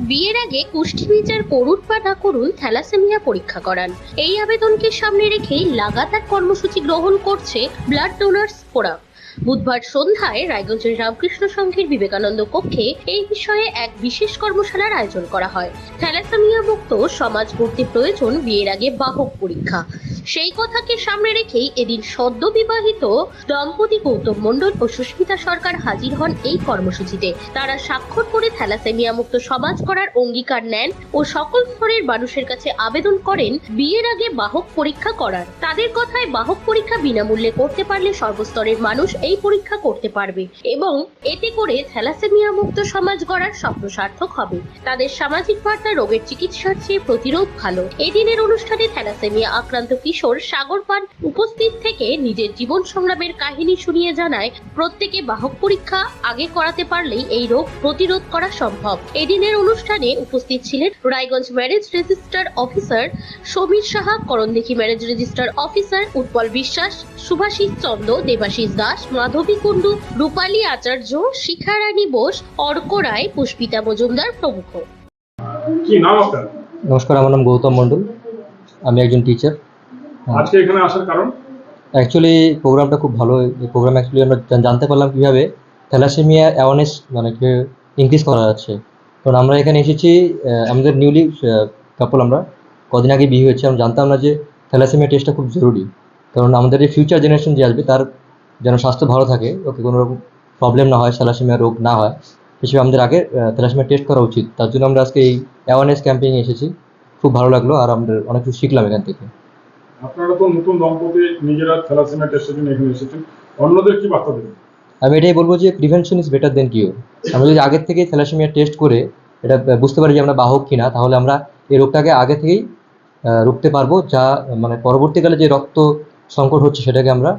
বিয়ের আগে কুষ্টি করুট বা না করুন, থ্যালাসেমিয়া পরীক্ষা করান। এই আবেদনকে সামনে রেখেই লাগাতার কর্মসূচি গ্রহণ করছে ব্লাড ডোনার্স ফোরাম। বুধবার সন্ধ্যায় রায়গঞ্জের রামকৃষ্ণ সংঘের বিবেকানন্দ কক্ষে এই বিষয়ে এক বিশেষ কর্মশালার আয়োজন করা হয়। থ্যালাসেমিয়া মুক্ত সমাজ গড়তে প্রয়োজন বিয়ের আগে বাহক পরীক্ষা। সেই কথাকে সামনে রেখেই এদিন সদ্য বিবাহিত দম্পতি গৌতম মণ্ডল ও সুস্মিতা সরকার হাজির হন এই কর্মসূচিতে। তারা স্বাক্ষর করে থ্যালাসেমিয়া মুক্ত সমাজ করার অঙ্গীকার নেন ও সকল স্তরের মানুষের কাছে আবেদন করেন বিয়ের আগে বাহক পরীক্ষা করার। তাদের কথায় বাহক পরীক্ষা বিনামূল্যে করতে পারলে সর্বস্তরের মানুষ এই পরীক্ষা করতে পারবে এবং এতে করে থ্যালাসেমিয়া মুক্ত সমাজ গড়ার স্বপ্ন সার্থক হবে। তাদের সামাজিক বার্তা রোগের চিকিৎসার চেয়ে প্রতিরোধ ভালো। এদিনের অনুষ্ঠানে থ্যালাসেমিয়া আক্রান্ত কিশোর সাগর পান উপস্থিত থেকে নিজের জীবন সংগ্রামের কাহিনী শুনিয়ে জানায়, প্রত্যেকে বাহক পরীক্ষা আগে করাতে পারলেই এই রোগ প্রতিরোধ করা সম্ভব। এদিনের অনুষ্ঠানে উপস্থিত ছিলেন Raiganj marriage registrar officer Samir Saha করণদেখি marriage registrar officer Utpal Biswas, Subhasish Chanda, Debashis Das মাধবী কুণ্ডু রূপালী আচার্য শিখারানী বোস অর্ক রায় পুষ্পিতা মজুমদার প্রমুখ। কি নাম আপনার? নমস্কার আমার নাম গৌতম মণ্ডল। আমি একজন টিচার আজকে এখানে আসার কারণ? অ্যাকচুয়ালি প্রোগ্রামটা খুব ভালো। এই প্রোগ্রাম অ্যাকচুয়ালি আমরা জানতে পারলাম কীভাবে থ্যালাসেমিয়া অ্যাওয়ারনেস মানে ইনক্রিজ করা যাচ্ছে। কারণ আমরা এখানে এসেছি আমাদের নিউলি কাপল আমরা। কদিন আগে বিয়ে হয়েছে। আমরা জানতাম না যে থ্যালাসেমিয়া টেস্টটা খুব জরুরি। কারণ আমাদের এই ফিউচার জেনারেশন যে আসবে তার যেন স্বাস্থ্য ভালো থাকে ওকে কোনো রকম প্রবলেম না হয় থ্যালাসেমিয়া রোগ না হয়। হিসেবে আমাদের আগে থ্যালাসেমিয়া টেস্ট করা উচিত। তার জন্য আমরা আজকে এই অ্যাওয়ারনেস ক্যাম্পেইনে এসেছি। খুব ভালো লাগল আর আমাদের অনেক কিছু শিখলাম এখান থেকে। আপনারা তো নতুন দম্পতি নিজেরা থ্যালাসেমিয়া টেস্টের জন্য এখানে এসেছেন। অন্যদের কি বার্তা দেবেন? আমি এটাই বলব যে prevention is better than cure আমরা যদি আগের থেকেই থ্যালাসেমিয়া টেস্ট করে এটা বুঝতে পারি যে আমরা বাহক কিনা তাহলে আমরা এই রোগটাকে আগে থেকেই রুখতে পারব যা মানে পরবর্তীকালে যে রক্ত সংকট হচ্ছে সেটাকে আমরা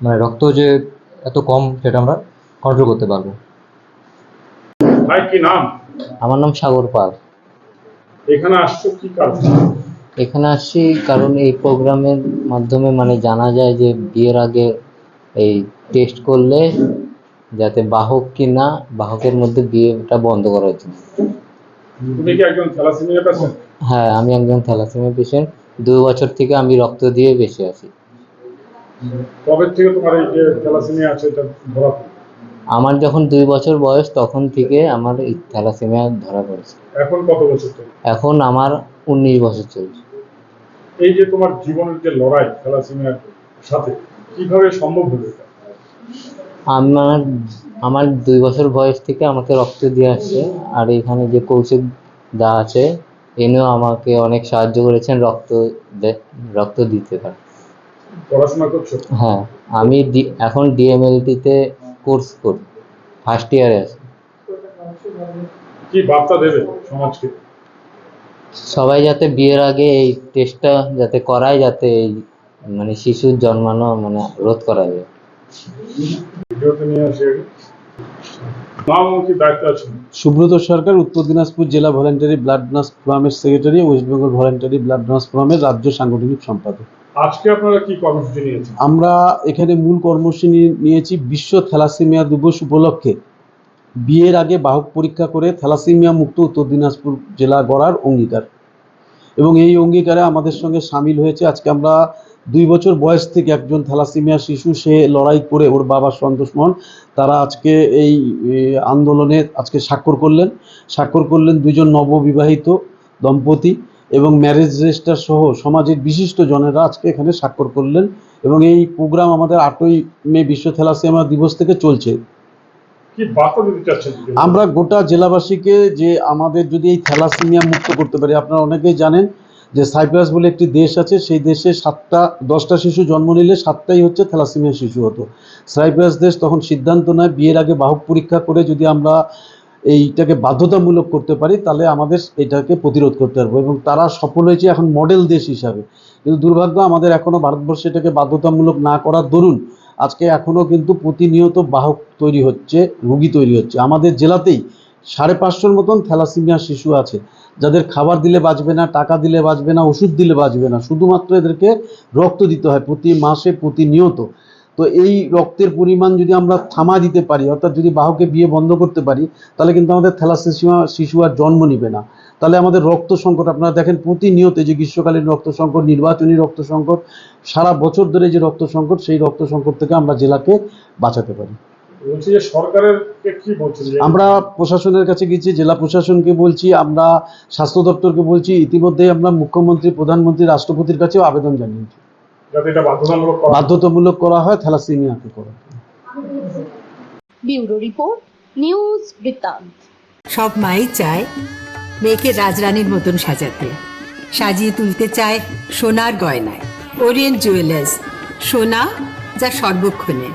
মানে রক্ত যে এত কম সেটা আমরা কন্ট্রোল করতে পারব। ভাই কি নাম? আমার নাম সাগর পাল। এখানে আসছো কি কারণ? এখানে আসছি কারণ এই প্রোগ্রামের মাধ্যমে মানে জানা যায় যে বিয়ের আগে এই টেস্ট করলে যাতে বাহক কি না বাহকের মধ্যে বিয়েটা বন্ধ করা উচিত তুমি কি একজন থ্যালাসেমিয়া পেশেন্ট হ্যাঁ আমি একজন থ্যালাসেমিয়া পেশেন্ট দুই বছর থেকে আমি রক্ত দিয়ে বেঁচে আছি। কবে থেকে তোমার এই যে থ্যালাসেমিয়া আছে এটা ধরা আমার যখন দুই বছর বয়স তখন থেকে আমার এই থ্যালাসেমিয়া ধরা পড়েছে। এখন কত বছর এখন আমার উনিশ বছর চলছে। এই যে তোমার জীবনের যে লড়াই থ্যালাসেমিয়ার সাথে কীভাবে সম্ভব হলো এটা? আমার আমার দুই বছর বয়স থেকে আমাকে রক্ত দিয়ে আসছে আর এখানে যে কৌশিক দা আছে এনেও আমাকে অনেক সাহায্য করেছেন রক্ত রক্ত দিতে পারে পড়াশোনা করছ? হ্যাঁ আমি এখন ডিএমএলটিতে কোর্স করি ফার্স্ট ইয়ারে আছি। কি বার্তা দেবে সমাজকে? সবাই যাতে বিয়ের আগে এই টেস্টটা যাতে করায় যাতে এই মানে শিশুর জন্মানো মানে রোধ করা যায় সুব্রত সরকার উত্তর দিনাজপুর জেলা ভলেন্টারি ব্লাড ডোনার্স ফোরামের secretary West Bengal voluntary blood donors ফোরামের রাজ্য সাংগঠনিক সম্পাদক। আজকে আপনারা কি কর্মসূচি নিয়েছেন? আমরা এখানে মূল কর্মসূচি নিয়ে- নিয়েছি বিশ্ব থ্যালাসেমিয়া দিবস উপলক্ষে। বিয়ের আগে বাহক পরীক্ষা করে থ্যালাসেমিয়া মুক্ত উত্তর দিনাজপুর জেলা গড়ার অঙ্গীকার। এবং এই অঙ্গীকারে আমাদের সঙ্গে সামিল হয়েছে আজকে আমরা দুই বছর বয়স থেকে একজন থ্যালাসেমিয়া শিশু, সে লড়াই করে ওর বাবা সন্তোষ মোহন। তারা আজকে এই আন্দোলনে আজকে স্বাক্ষর করলেন। স্বাক্ষর করলেন দুজন নববিবাহিত দম্পতি। এবং ম্যারেজ রেজিস্টার সহ সমাজের বিশিষ্ট জনেরা আজকে এখানে স্বাক্ষর করলেন এবং এই প্রোগ্রাম আমাদের আটই মে বিশ্ব থ্যালাসেমিয়া দিবস থেকে চলছে। আমরা গোটা জেলাবাসীকে যে আমাদের যদি এই থ্যালাসেমিয়া মুক্ত করতে পারি আপনারা অনেকেই জানেন যে সাইপ্রাস বলে একটি দেশ আছে সেই দেশে সাতটা দশটা শিশু জন্ম নিলে সাতটাই হচ্ছে থ্যালাসেমিয়া শিশু হতো। সাইপ্রাস দেশ তখন সিদ্ধান্ত নেয় বিয়ের আগে বাহক পরীক্ষা করে যদি আমরা এইটাকে বাধ্যতামূলক করতে পারি, তাহলে আমাদের এটাকে প্রতিরোধ করতে পারব। এবং তারা সফল হয়েছে এখন মডেল দেশ হিসাবে। কিন্তু দুর্ভাগ্য, আমাদের এখনও ভারতবর্ষে এটাকে বাধ্যতামূলক না করার দরুন আজকে এখনও কিন্তু প্রতিনিয়ত বাহক তৈরি হচ্ছে, রুগী তৈরি হচ্ছে। আমাদের জেলাতেই সাড়ে পাঁচশোর মতন থ্যালাসেমিয়া শিশু আছে। যাদের খাবার দিলে বাঁচবে না, টাকা দিলে বাঁচবে না, ওষুধ দিলে বাঁচবে না। শুধুমাত্র এদেরকে রক্ত দিতে হয় প্রতি মাসে প্রতিনিয়ত। তো এই রক্তের পরিমাণ যদি আমরা থামা দিতে পারি অর্থাৎ যদি বাহকে বিয়ে বন্ধ করতে পারি তাহলে কিন্তু আমাদের থ্যালাসেমিয়া শিশু আর জন্ম নিবে না। তাহলে আমাদের রক্ত সংকট আপনারা দেখেন প্রতিনিয়ত যে গ্রীষ্মকালীন রক্ত সংকট নির্বাচনী রক্ত সংকট সারা বছর ধরে যে রক্ত সংকট সেই রক্ত সংকট থেকে আমরা জেলাকে বাঁচাতে পারি। বলছি যে সরকারের কি বলছেন আমরা প্রশাসনের কাছে গেছি জেলা প্রশাসনকে বলছি আমরা স্বাস্থ্য দপ্তরকে বলছি ইতিমধ্যে আমরা মুখ্যমন্ত্রী প্রধানমন্ত্রী রাষ্ট্রপতির কাছেও আবেদন জানিয়েছি। বাধ্যতামূলক করা হয়? থ্যালাসেমিয়াকে করা ব্যুরো রিপোর্ট নিউজ বৃত্তান্ত। সব মাই চায় মেয়েকে রাজরানীর মতন সাজাতে। সাজিয়ে তুলতে চায় সোনার গয়নায়। ওরিয়েন্ট জুয়েলার্স সোনা যা সর্বক্ষণের।